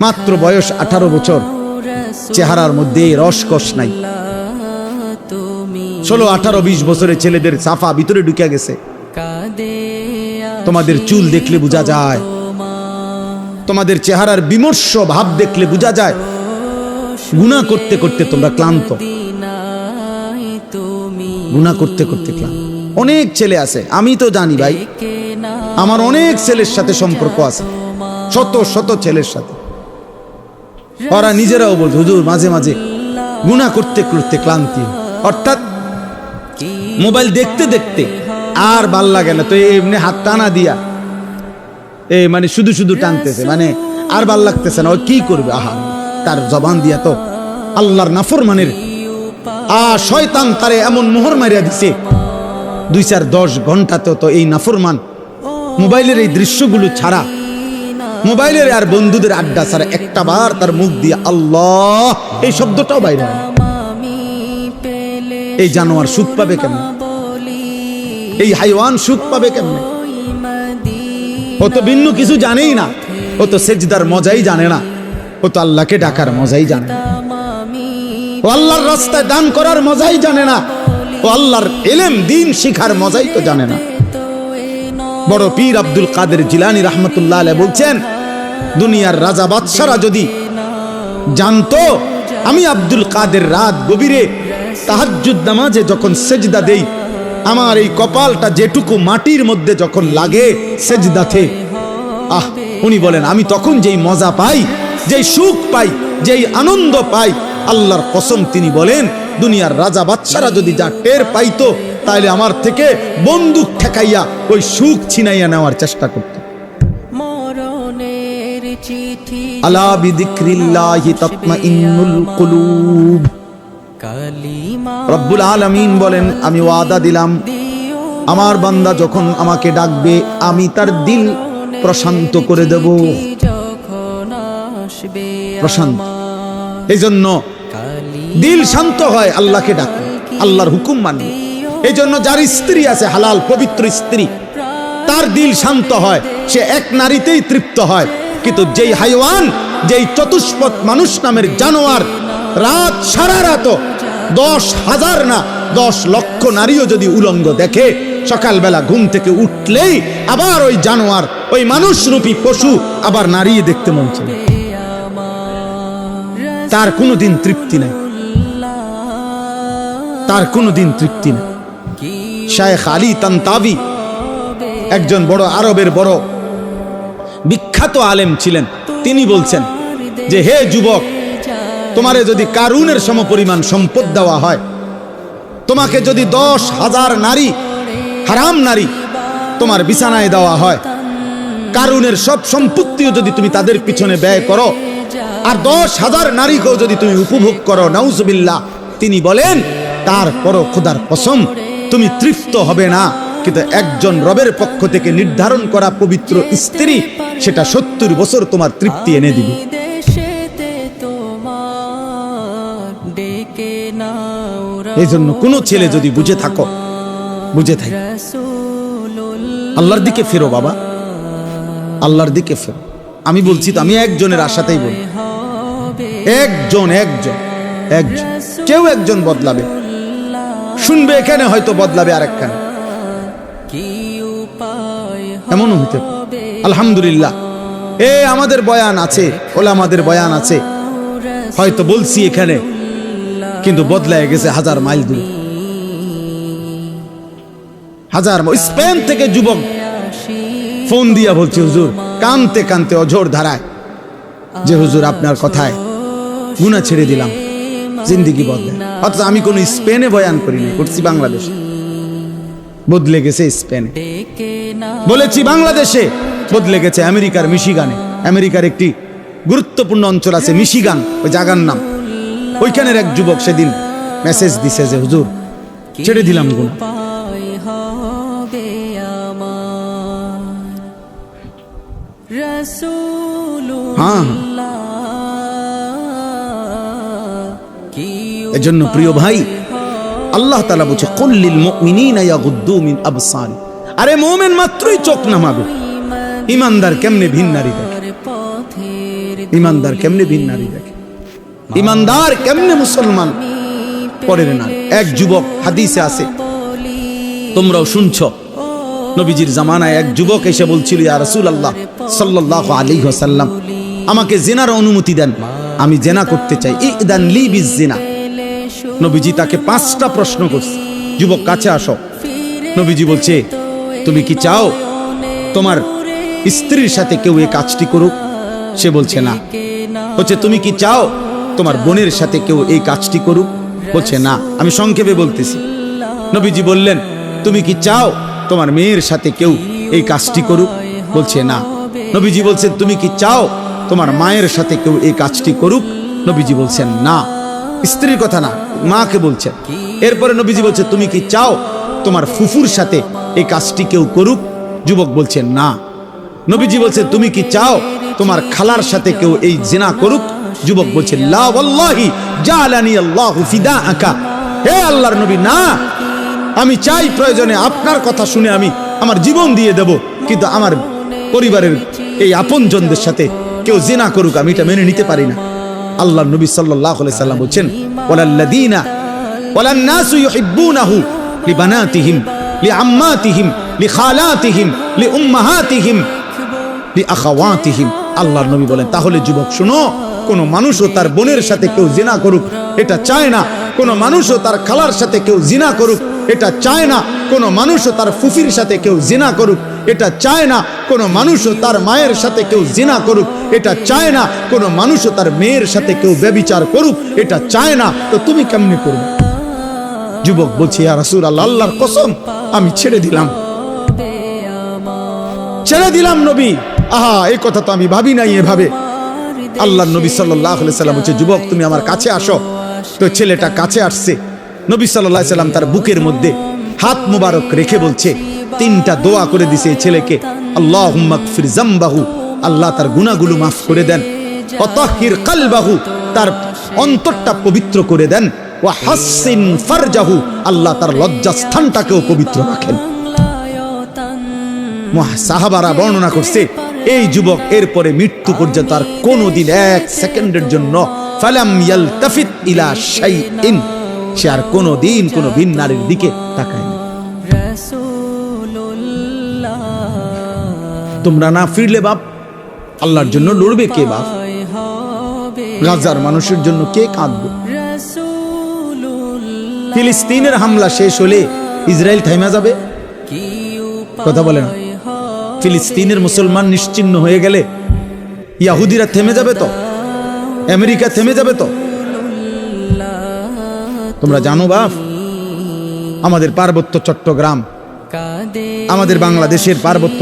মাত্র বয়স আঠারো বছর। চেহারার মধ্যে রসকস নাই। ষোলো আঠারো বিশ বছরের ছেলেদের সাফা ভিতরে ঢুকে গেছে। তোমাদের চুল দেখলে বোঝা যায়। তোমাদের চেহারার বিমর্ষ ভাব দেখলে বোঝা যায়। গুণা করতে করতে তোমরা ক্লান্ত। গুণা করতে করতে ক্লান্ত। অনেক ছেলে আছে আমি তো জানি ভাই। আমার অনেক ছেলের সাথে সম্পর্ক আছে। শত শত ছেলের সাথে। ওরা নিজেরাও বলছে, হুজুর, মাঝে মাঝে গুণা করতে করতে ক্লান্তি। অর্থাৎ মোবাইল দেখতে দেখতে আর ভালো লাগে না। তো এমনি হাত টানা দিয়া এ মানে শুধু শুধু টানতেছে মানে আর ভালো লাগতেছে না। ও কি করবে? আহা, তার জবান দিয়া তো আল্লাহর নাফর মানের আ, শয়তান তারে এমন মোহর মারিয়া দিছে। দুই চার দশ ঘন্টাতে তো এই নাফরমান মোবাইলের এই দৃশ্যগুলো ছাড়া মোবাইলের আর বন্ধুদের আড্ডা ছাড়া একটা বার তার মুখ দিয়ে আল্লাহ, এই শব্দটাও বাইরে এই জানোয়ার সুখ পাবে কেমন? এই হাইওয়ান সুখ পাবে কেমন? ও তো ভিন্ন কিছু জানেই না, ও তো সেজদার মজাই জানে না, ও তো আল্লাহকে ডাকার মজাই জানে ও আল্লাহর রাস্তায় দান করার মজাই জানে না, ও আল্লাহর এলেম দিন শিখার মজাই তো জানে না। বড় পীর আব্দুল কাদের জিলানি রহমতুল্লাহ বলছেন দুনিয়ার রাজা বাদশারা যদি জানতো, আমি আব্দুল কাদের রাত গভীরে তাহাজ্জুদ নামাজে যখন সেজদা দেই, আমার এই কপালটা যেটুকু মাটির মধ্যে যখন লাগে সেজদাতে আহ, উনি বলেন, আমি তখন যেই মজা পাই, যেই সুখ পাই, যেই আনন্দ পাই, আল্লাহর কসম তিনি বলেন, দুনিয়ার রাজা বাদশারা যদি যা টের পাইতো তাহলে আমার থেকে বন্দুক ঠেকাইয়া ওই সুখ ছিনাইয়া নেওয়ার চেষ্টা করত। আলা বিদিক্রিল্লাহি তাতমাইন্নুল কুলুব। রব্বুল আলামিন বলেন, আমি ওয়াদা দিলাম, আমার বান্দা যখন আমাকে ডাকবে, আমি তার দিল প্রশান্ত করে দেব। প্রশান্ত। এই জন্য দিল শান্ত হয়, আল্লাহকে ডাক, আল্লাহর হুকুম মানে। এই জন্য যার স্ত্রী আছে, হালাল পবিত্র স্ত্রী, তার দিল শান্ত হয়, সে এক নারীতেই তৃপ্ত হয়। কিন্তু যেই হাইওয়ান, যেই চতুষ্পদ মানুষ নামের জানোয়ার, রাত সারা রাত দশ হাজার না, দশ লক্ষ নারীও যদি উলঙ্গ দেখে, সকালবেলা ঘুম থেকে উঠলেই আবার ওই জানোয়ার, ওই মানুষরূপী পশু আবার নারী দেখতে মন চায়। তার কোনোদিন তৃপ্তি নাই। তার কোনোদিন তৃপ্তি নেই। শায়েখ আলী তান্তাবি, একজন বড় আরবের বড় বিখ্যাত আলেম ছিলেন। তিনি বলছেন যে, হে যুবক, তোমারে যদি কারুনের সমপরিমাণ সম্পদ দেওয়া হয়, তোমাকে যদি দশ হাজার নারী, হারাম নারী, তোমার বিছানায় দেওয়া হয়, কারুনের সব সম্পত্তিও যদি তুমি তাদের পিছনে ব্যয় করো, আর দশ হাজার নারীকেও যদি তুমি উপভোগ করো নাউজবিল্লা তিনি বলেন, তারপরও খুদার কসম, তুমি তৃপ্ত হবে না। কিন্তু একজন রবের পক্ষ থেকে নির্ধারণ করা পবিত্র স্ত্রী সেটা সত্তর বছর তোমার তৃপ্তি এনে দিবে। এই জন্য কোনো ছেলে যদি বুঝে থাকো বুঝে থাকি। আল্লাহর দিকে ফেরো বাবা আল্লাহর দিকে ফেরো। আমি বলছি তো আমি একজনের আশাতেই বলি। একজন একজন একজন। কেউ একজন বদলাবে। শুনবে এখানে হয়তো বদলাবে আরেকখানে। এমনও পারে। আলহামদুলিল্লাহ। এ, আমাদের বয়ান আছে, ওলা আমাদের বয়ান আছে। হয়তো বলছি এখানে, কিন্তু বদলায় গেছে হাজার মাইল দূরে। হাজার স্পেন থেকে যুবক। ফোন দিয়া বলছে, হুজুর, কানতে কানতে অঝোর ধারায়। যে হুজুর আপনার কথায় গুণা ছেড়ে দিলাম, জিন্দিগি বদলে অথচ আমি কোনো স্পেনে বয়ান করিনি, করছি বাংলাদেশ। বদলে গেছে স্পেনে। বলেছি বাংলাদেশে বদলে গেছে আমেরিকার মিশিগানে। আমেরিকার একটি গুরুত্বপূর্ণ অঞ্চল আছে মিশিগান ওই জায়গার নাম। ওইখানের এক যুবক সেদিন মেসেজ দিছে যে হুজুর ছেড়ে দিলাম গুণ। হ্যাঁ, এজন্য প্রিয় ভাই আল্লাহ তালা বলছে কল্লিল মুমিনিনা ইয়াগুদ্দু মিন আবসারি। আরে মোমেন মাত্রই চোখ নামাবে। ইমানদার কেমনে ভিন্নারি দেখে? ইমানদার কেমনে ভিন নারী দেখে? ইমানদার কেমনে মুসলমান? পরের না এক যুবক হাদিসে আছে। তোমরাও শুনছ, নবীজির জামানায় এক যুবক এসে বলছিল, ইয়া রাসূল আল্লাহ সাল্লাল্লাহু আলাইহি ওয়াসাল্লাম, আমাকে জেনার অনুমতি দেন। আমি জেনা করতে চাই। ইদান লি বিজ জিনা নবীজি তাকে পাঁচটা প্রশ্ন করছে। যুবক, কাছে আসো। নবীজি বলছে তুমি কি চাও? তোমার স্ত্রীর সাথে কেউ এই কাজটি করুক? সে বলছে না। বলছে, তুমি কি চাও? তোমার বোনের সাথে কেউ এই কাজটি করুক? বলছে, না। আমি সংক্ষেপে বলতেছি। নবীজি বললেন, তুমি কি চাও? তোমার মেয়ের সাথে কেউ এই কাজটি করুক? বলছে, না। নবীজি বলছেন, তুমি কি চাও? তোমার মায়ের সাথে কেউ এই কাজটি করুক? নবীজি বলছেন, না। স্ত্রীর কথা না, মাকে বলছেন। এরপরে নবীজি বলছে তুমি কি চাও? তোমার ফুফুর সাথে এই কাজটি কেউ করুক? যুবক বলছেন না। নবীজি বলছে, তুমি কি চাও তোমার খালার সাথে কেউ এই জেনা করুক? যুবক বলছে হে আল্লাহর নবী, না, আমি চাই প্রয়োজনে আপনার কথা শুনে আমি আমার জীবন দিয়ে দেব, কিন্তু আমার পরিবারের এই আপনজনদের সাথে কেউ জেনা করুক, আমি এটা মেনে নিতে পারি না। আল্লাহ নবী আলাইহি সাল্লাম বলছেন, ওয়ালাল্লাযীনা ওয়ালান নাসু ইউহিব্বুনাহু। লিবানাতিহিম, লিআম্মাতিহিম, লিখালাতিহিম, লিউম্মাহাতিহিম, লিআখাওয়াতিহিম। আল্লাহর নবী বলেন, তাহলে যুবক, শুনো, কোন মানুষও তার বোনের সাথে কেউ জিনা করুক, এটা চায় না। কোন মানুষও তার খালার সাথে কেউ জিনা করুক, এটা চায় না। কোন মানুষও তার ফুফির সাথে কেউ জিনা করুক, এটা চায় না। কোন মানুষও তার মায়ের সাথে কেউ জিনা করুক, এটা চায় না। কোন মানুষও তার মেয়ের সাথে কেউ ব্যবিচার করুক, এটা চায় না। তো তুমি কেমনে করবে? যুবক বলছি আর আল্লাহর কসম, আমি ছেড়ে দিলাম। ছেড়ে দিলাম নবী। আহা, এই কথা তো আমি ভাবি নাই এভাবে। আল্লাহ নবী সাল্লাহ সাল্লাম বলছে, যুবক, তুমি আমার কাছে আসো। তো ছেলেটা কাছে আসছে। নবী সাল্লাহ সাল্লাম তার বুকের মধ্যে হাত মুবারক রেখে বলছে, তিনটা দোয়া করে দিছে এই ছেলেকে। আল্লাহ ফির জাম্বাহু আল্লাহ তার গুনাহগুলো মাফ করে দেন। অতহির কালবাহু, তার অন্তরটা পবিত্র করে দেন। ও হাসিন ফারজাহু, আল্লাহ তার লজ্জাস্থানটাকেও পবিত্র রাখেন। সাহাবারা বর্ণনা করছে, এই যুবক এরপরে মৃত্যু পর্যন্ত আর কোনোদিন এক সেকেন্ডের জন্য ফালাম ইয়ালতাফিত ইলা শাইইন, সে আর কোনোদিন কোনো ভিন নারীর দিকে তাকায় তোমরা না ফিরলে বাপ? আল্লাহর জন্য লড়বে কে বাপ? গাজার মানুষের জন্য কে কাঁদবে? ফিলিস্তিনের হামলা শেষ হলে ইসরায়েল থাইমা যাবে? কথা বলে না। ফিলিস্তিনের মুসলমান নিশ্চিহ্ন হয়ে গেলে ইয়াহুদিরা থেমে যাবে তো? আমেরিকা থেমে যাবে তো? তোমরা জানো বাপ, আমাদের পার্বত্য চট্টগ্রাম, আমাদের বাংলাদেশের পার্বত্য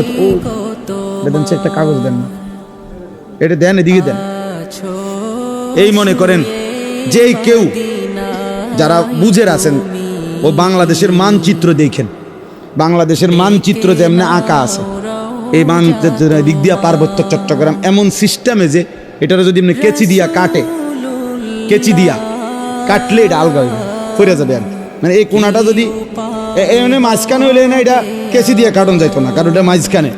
একটা কাগজ দেন না। এটা দেন, এদিকে দেন। এই মনে করেন, যেই কেউ যারা বুঝের আছেন ও বাংলাদেশের মানচিত্র দেখেন। বাংলাদেশের মানচিত্র যেমনি আঁকা আছে এই মানচিত্র দিক দিয়া পার্বত্য চট্টগ্রাম এমন সিস্টেমে যে এটার যদি এমনি কেচি দিয়া কাটে কেচি দিয়া কাটলে এটা আলগা হয়ে যাবে, আর মানে এই কোনাটা যদি এমনি মানে মাঝখানে হইলে না এটা কেচি দিয়ে কাটন যাইতো না কারণ এটা মাঝখানে।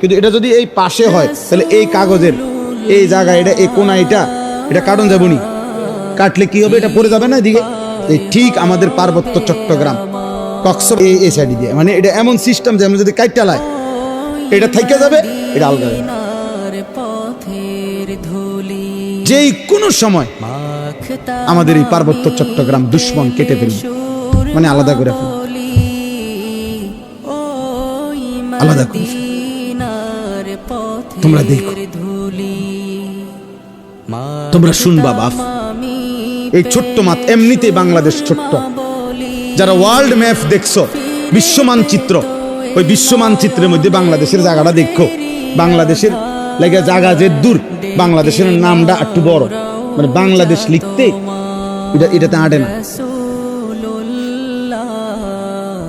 কিন্তু এটা যদি এই পাশে হয় তাহলে এই কাগজের এই জায়গায় এটা এই কোনা এটা এটা কাটন যাব নি কাটলে কি হবে? এটা পড়ে যাবে না এদিকে? এই ঠিক আমাদের পার্বত্য চট্টগ্রাম কক্স এই সাইডে দিয়ে। মানে এটা এমন সিস্টেম যে আমরা যদি কাইটা লাই, এটা থাইকা যাবে, এটা আলগা যেই কোনো সময় আমাদের এই পার্বত্য চট্টগ্রাম দুশ্মন কেটে ফেলবে। মানে আলাদা করে ফেলবে। আলাদা করে। তোমরা দেখো। তোমরা শুনবা বাপ এই ছোট্ট মাত এমনিতেই বাংলাদেশ ছোট্ট। যারা ওয়ার্ল্ড ম্যাপ দেখছ বিশ্ব মানচিত্র ওই বিশ্ব মানচিত্রের মধ্যে বাংলাদেশের জায়গাটা দেখো। বাংলাদেশের লেগে জায়গা যে দূর, বাংলাদেশের নামটা একটু বড়। মানে বাংলাদেশ লিখতে এটা এটাতে আটে না।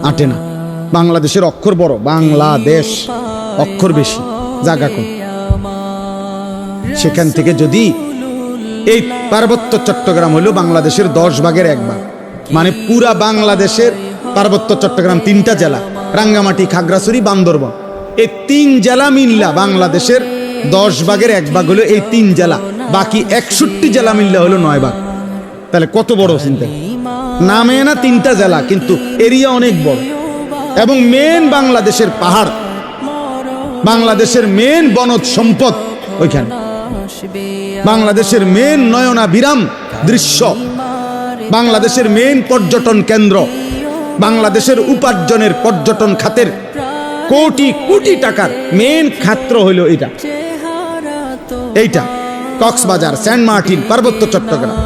আটে না। বাংলাদেশের অক্ষর বড়, বাংলাদেশ অক্ষর বেশি, জায়গা কম। সেখান থেকে যদি এই পার্বত্য চট্টগ্রাম হলো বাংলাদেশের দশ ভাগের এক ভাগ। মানে পুরা বাংলাদেশের পার্বত্য চট্টগ্রাম তিনটা জেলা, রাঙ্গামাটি, খাগড়াছড়ি, বান্দরবন। এই তিন জেলা মিল্লা বাংলাদেশের দশ ভাগের এক ভাগ হলো এই তিন জেলা। বাকি একষট্টি জেলা মিললে হলো নয় ভাগ। তাহলে কত বড় চিন্তা? নামে না তিনটা জেলা, কিন্তু এরিয়া অনেক বড়। এবং মেন বাংলাদেশের পাহাড়, বাংলাদেশের মেন বনজ সম্পদ ওইখানে। বাংলাদেশের মেন নয়না বিরাম দৃশ্য। বাংলাদেশের মেন পর্যটন কেন্দ্র। বাংলাদেশের উপার্জনের পর্যটন খাতের কোটি কোটি টাকার মেন খাত্র হইল এটা এইটা, কক্সবাজার, সেন্ট মার্টিন, পার্বত্য চট্টগ্রাম।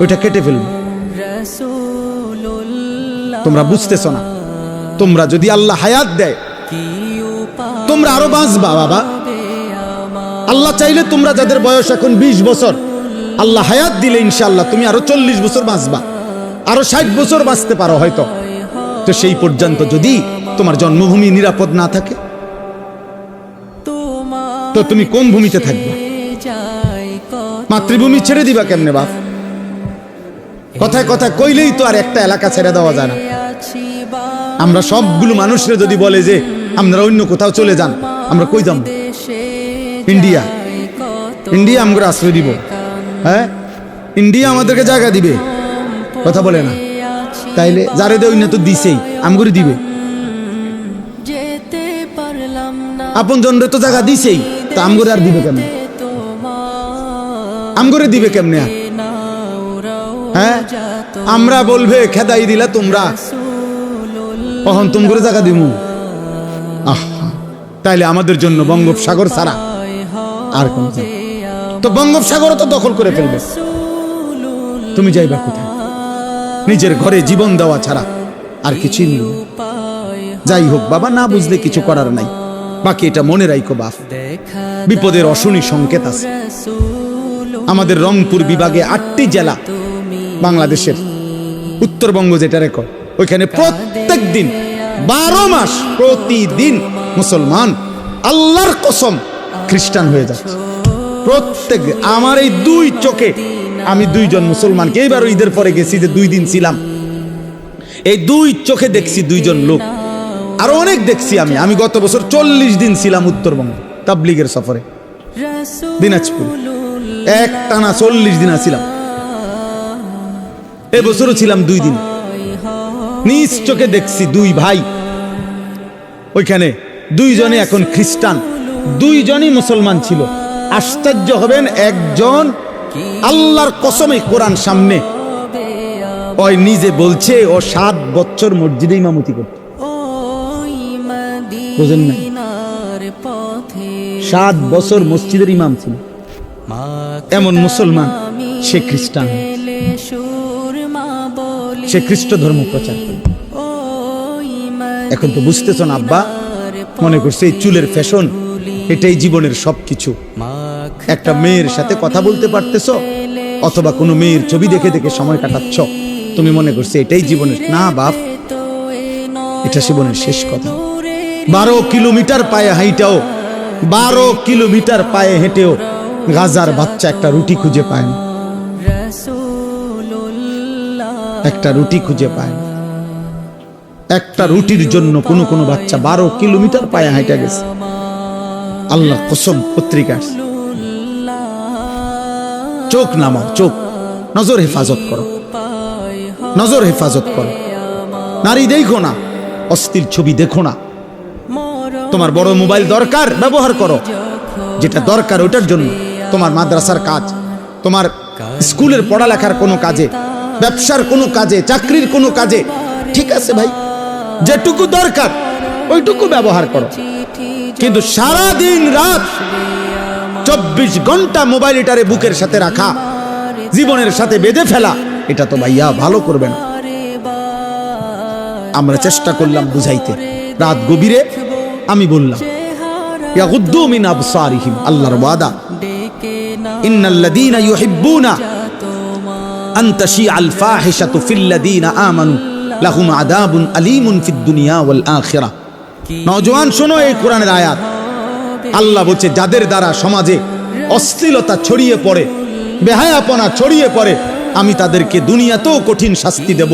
ওইটা কেটে ফেলবে। তোমরা বুঝতেছো না। তোমরা যদি আল্লাহ হায়াত দেয়, তোমরা আরও বাঁচবা, বাবা। আল্লাহ চাইলে তোমরা যাদের বয়স এখন ২০ বছর, আল্লাহ হায়াত দিলে ইনশাল্লাহ তুমি আরও চল্লিশ বছর বাঁচবা, আরও ষাট বছর বাঁচতে পারো হয়তো। তো সেই পর্যন্ত যদি তোমার জন্মভূমি নিরাপদ না থাকে, তো তুমি কোন ভূমিতে থাকবে? মাতৃভূমি ছেড়ে দিবা কেমনে বাপ? কথায় কথা কইলেই তো আর একটা এলাকা ছেড়ে দেওয়া যায় না। আমরা সবগুলো মানুষরা যদি বলে যে আপনারা অন্য কোথাও চলে যান, আমরা কই দেশে ইন্ডিয়া। ইন্ডিয়া আমরা আশ্রয় দিব। হ্যাঁ? ইন্ডিয়া আমাদেরকে জায়গা দিবে। কথা বলে না। তাইলে যারে দেয় না তো দিছেই, আমগরে দিবে। আপন জনরে তো জায়গা দিছেই, তা আমগরে আর দিবে কেমনে? আমগরে দিবে কেমনে হ্যাঁ? আমরা বলবে, খেদাই দিলা তোমরা। তুমি করে জায়গা দিমু। আহ। তাইলে আমাদের জন্য বঙ্গোপসাগর ছাড়া আর কোন? তো বঙ্গোপসাগর তো দখল করে ফেলবে। তুমি যাইবা কোথায়? নিজের ঘরে জীবন দেওয়া ছাড়া আর কিছুই নেই। যাই হোক বাবা, না বুঝলে কিছু করার নাই। বাকি এটা মনে রাখো বাপ। বিপদের অশনি সংকেত আছে। আমাদের রংপুর বিভাগে আটটি জেলা বাংলাদেশের। উত্তরবঙ্গ যেটা রেকর্ড ওইখানে প্রত্যেক দিন বারো মাস প্রতিদিন মুসলমান আল্লাহর কসম খ্রিস্টান হয়ে যাচ্ছে। প্রত্যেক আমার এই দুই চোখে আমি দুইজন মুসলমানকে এইবার ঈদের পরে গেছি যে দুই দিন ছিলাম। এই দুই চোখে দেখছি দুইজন লোক। আরও অনেক দেখছি আমি। আমি গত বছর চল্লিশ দিন ছিলাম উত্তরবঙ্গ, তাবলিগের সফরে। দিনাজপুর। এক টানা চল্লিশ দিন ছিলাম এবছরও ছিলাম দুই দিন। নিজ চোখে দেখছি দুই ভাই। ওইখানে দুইজনে এখন খ্রিস্টান। দুইজনই মুসলমান ছিল। আশ্চর্য হবেন একজন আল্লাহর কসমে কোরআন সামনে। ওই নিজে বলছে, ও সাত বছর মসজিদে ইমামতি করত। বুঝেন পথে সাত বছর মসজিদের ইমাম ছিল। এমন মুসলমান, সে খ্রিস্টান। সে খ্রিস্ট ধর্ম প্রচার এখন তো বুঝতেছ না, আব্বা, মনে করছে এই চুলের ফ্যাশন এটাই জীবনের সবকিছু। একটা মেয়ের সাথে কথা বলতে পারতেছ, অথবা কোনো মেয়ের ছবি দেখে দেখে সময় কাটাচ্ছ। তুমি মনে করছ এটাই জীবনের না, বাপ, এটা জীবনের শেষ কথা। বারো কিলোমিটার পায়ে হাইটাও, বারো কিলোমিটার পায়ে হেঁটেও গাজার বাচ্চা একটা রুটি খুঁজে পায় না। একটা রুটি খুঁজে পায় একটা রুটির জন্য কোনো কোনো বাচ্চা বারো কিলোমিটার পায়ে হাইটা গেছে। আল্লাহ কসম পত্রিকার। চোখ নামাও, চোখ। নজর হেফাজত করো। নজর হেফাজত করো। নারী দেখো না, অস্থির ছবি দেখো না। তোমার বড় মোবাইল দরকার, ব্যবহার করো। যেটা দরকার ওটার জন্য। তোমার মাদ্রাসার কাজ, তোমার স্কুলের পড়ালেখার কোনো কাজে, ব্যবসার কোনো কাজে, চাকরির কোনো কাজে। ঠিক আছে ভাই, যেটুকু দরকার, ওইটুকু ব্যবহার করো। কিন্তু সারা দিন রাত চব্বিশ ঘণ্টা মোবাইল এটারে বুকের সাথে রাখা, জীবনের সাথে বেঁধে ফেলা, এটা তো ভাইয়া ভালো করবে না আমরা চেষ্টা করলাম বুঝাইতে। রাত গভীরে আমি বললাম আল্লাহর ওয়াদা, ইন্নাল্লাযীনা ইউহিব্বুনা আন নওজোয়ান শোনো এই কোরআনের আয়াত। আল্লাহ বলছে যাদের দ্বারা সমাজে অশ্লীলতা ছড়িয়ে পড়ে বেহায়াপনা ছড়িয়ে পড়ে আমি তাদেরকে দুনিয়াতেও কঠিন শাস্তি দেব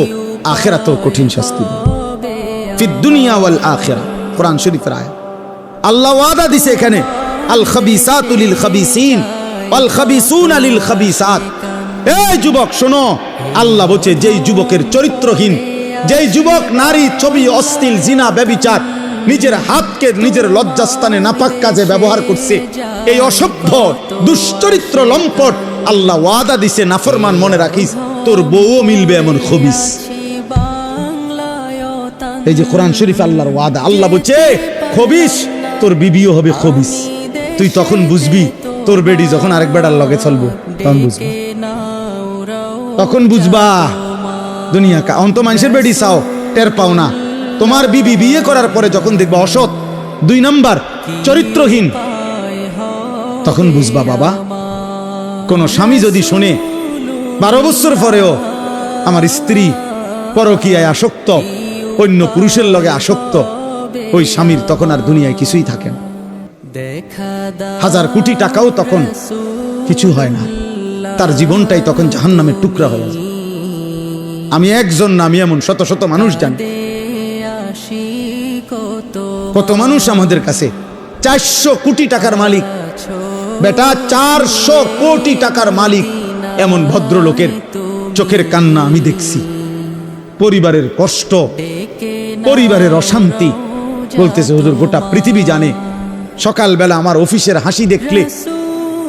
আখেরাতেও কঠিন শাস্তি দেব। ফিদ দুনিয়া ওয়াল আখিরা। কোরআন শরীফের আয়াত। আল্লাহ ওয়াদা দিছে এখানে আল খাবিসাতু লিল খাবিসিন আল খাবিসুনা লিল খাবিসাত। এই যুবক শোনো আল্লাহ বলছে যেই যুবকের চরিত্রহীন যেই যুবক নারী ছবি অশ্লীল জিনা ব্যবিচার নিজের হাতকে নিজের লজ্জাস্থানে নাপাক কাজে ব্যবহার করছে। এই অসভ্য, দুশ্চরিত্র লম্পট আল্লাহ ওয়াদা দিছে, নাফরমান মনে রাখিস, তোর বউও মিলবে এমন খবিস। এই যে কোরআন শরীফ আল্লাহর ওয়াদা, আল্লাহ বলছে, খবিস, তোর বিবিও হবে খবিস। তুই তখন বুঝবি, তোর বেডি যখন আরেক বেড়ার লগে চলবো, তখন বুঝবি। তখন বুঝবা দুনিয়া কা অন্ত মানুষের বেডি চাও, টের পাও না। তোমার বিবি বিয়ে করার পরে যখন দেখবা অসৎ, দুই নাম্বার, চরিত্রহীন, তখন বুঝবা বাবা, কোন স্বামী যদি শুনে, বারো বছর পরেও আমার স্ত্রী পরকীয়ায় আসক্ত, অন্য পুরুষের লগে আসক্ত, ওই স্বামীর তখন আর দুনিয়ায় কিছুই থাকে না। হাজার কোটি টাকাও তখন কিছু হয় না। তার জীবনটাই তখন জাহান্নামের টুকরা হয়ে যায়। আমি একজন না, আমি এমন শত শত মানুষ জানি। কত মানুষ আমাদের কাছে? চারশো কোটি টাকার মালিক। বেটা, চারশো কোটি টাকার মালিক এমন ভদ্রলোকের চোখের কান্না আমি দেখছি। পরিবারের কষ্ট, পরিবারের অশান্তি। বলতেছে, হুজুর, গোটা পৃথিবী জানে। সকালবেলা আমার অফিসের হাসি দেখলে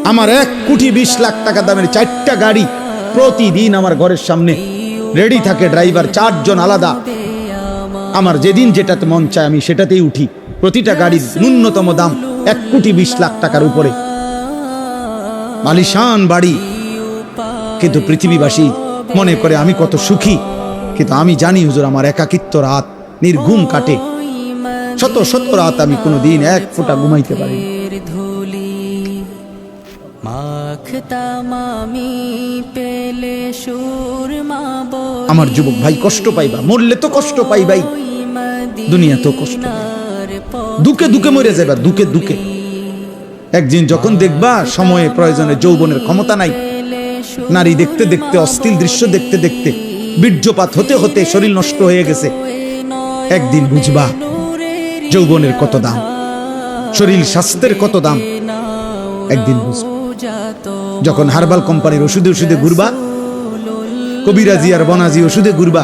আমার এক কোটি বিশ লাখ টাকা দামের চারটা গাড়ি প্রতিদিন আমার ঘরের সামনে রেডি থাকে, ড্রাইভার, চারজন আলাদা। আমার যেদিন যেটাতে মন চায় আমি সেটাতেই উঠি। প্রতিটা গাড়ির ন্যূনতম দাম এক কোটি বিশ লাখ টাকার উপরে। মালিশান বাড়ি। কিন্তু পৃথিবীবাসী মনে করে আমি কত সুখী। কিন্তু আমি জানি হুজুর আমার একাকিত্ব রাত নির্ঘুম কাটে। শত শত রাত আমি কোনো দিন এক ফোঁটা ঘুমাইতে পারি না। আমি পেলে সুর আমার যুবক ভাই কষ্ট পাইবা মরলে তো কষ্ট পাই ভাই দুনিয়া তো কষ্ট দুকে দুকে মরে যাবা দুকে দুকে। একদিন যখন দেখবা সময়ে প্রয়োজনে যৌবনের ক্ষমতা নাই। নারী দেখতে দেখতে অস্থির দৃশ্য দেখতে দেখতে বীর্যপাত হতে হতে শরীর নষ্ট হয়ে গেছে। একদিন বুঝবা যৌবনের কত দাম শরীর স্বাস্থ্যের কত দাম। একদিন বুঝবা। যখন হার্বাল কোম্পানির ওষুধে ওষুধে ঘুরবা কবিরাজি আর বনাজি ওষুধে ঘুরবা,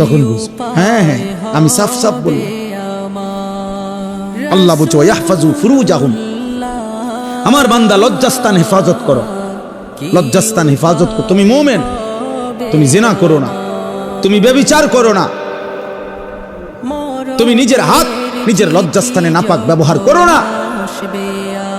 তখন বুঝবা হ্যাঁ হ্যাঁ আমি সাফ সাফ বলব। আল্লাহ বলছো ইয়াহফাজু ফুরুজাহুম। আমার বান্দা লজ্জাস্থান হেফাজত করো। লজ্জাস্থান হেফাজত করো। তুমি মোমেন, তুমি জেনা করো না, তুমি বেবিচার করো না। তুমি নিজের হাত, নিজের লজ্জাস্থানে নাপাক ব্যবহার করো না।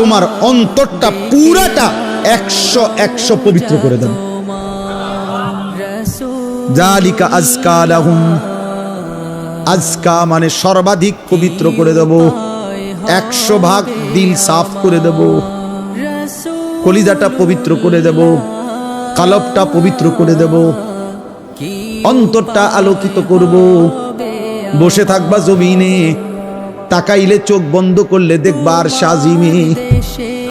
তোমার অন্তরটা পুরাটা একশো একশো পবিত্র করে দেব। জালিকা আজকা লাহুম। আজকা মানে সর্বাধিক পবিত্র করে দেব। একশো ভাগ দিল সাফ করে দেব। কলিজাটা পবিত্র করে দেব। কালবটা পবিত্র করে দেব। অন্তরটা আলোকিত করব। বসে থাকবা জমিনে। তাকাইলে চোখ বন্ধ করলে দেখবার সাজিমে।